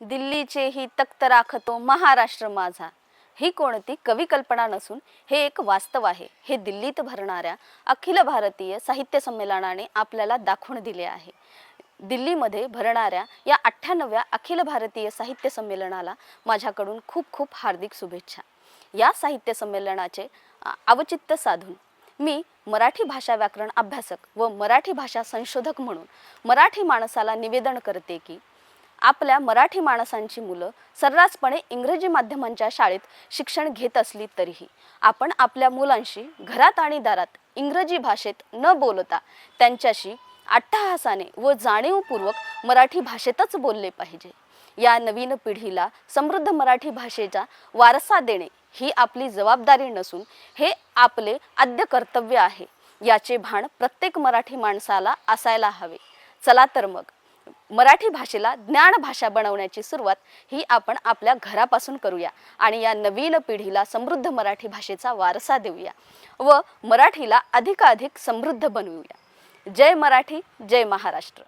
दिल्लीचे ही तख्त राखतो महाराष्ट्र माझा. ही कोणती कवी कल्पना नसून हे एक वास्तव आहे. हे दिल्लीत भरणाऱ्या अखिल भारतीय साहित्य संमेलनाने आपल्याला दाखवून दिले आहे. दिल्लीमध्ये भरणाऱ्या या अठ्ठ्याण्णव्या अखिल भारतीय साहित्य संमेलनाला माझ्याकडून खूप खूप हार्दिक शुभेच्छा. या साहित्य संमेलनाचे औचित्य साधून मी मराठी भाषा व्याकरण अभ्यासक व मराठी भाषा संशोधक म्हणून मराठी माणसाला निवेदन करते की आपल्या मराठी माणसांची मुलं सर्रासपणे इंग्रजी माध्यमांच्या शाळेत शिक्षण घेत असली तरीही आपण आपल्या मुलांशी घरात आणि दारात इंग्रजी भाषेत न बोलता त्यांच्याशी अट्टहासाने व जाणीवपूर्वक मराठी भाषेतच बोलले पाहिजे. या नवीन पिढीला समृद्ध मराठी भाषेचा वारसा देणे ही आपली जबाबदारी नसून हे आपले आद्य कर्तव्य आहे. याचे भान प्रत्येक मराठी माणसाला असायला हवे. चला तर मग मराठी भाषेला ज्ञान भाषा बनवण्याची सुरुवात ही आपण आपल्या घरापासून करूया आणि या नवीन पिढीला समृद्ध मराठी भाषेचा वारसा देऊया व मराठीला अधिकाधिक समृद्ध बनवूया. जय मराठी जय महाराष्ट्र.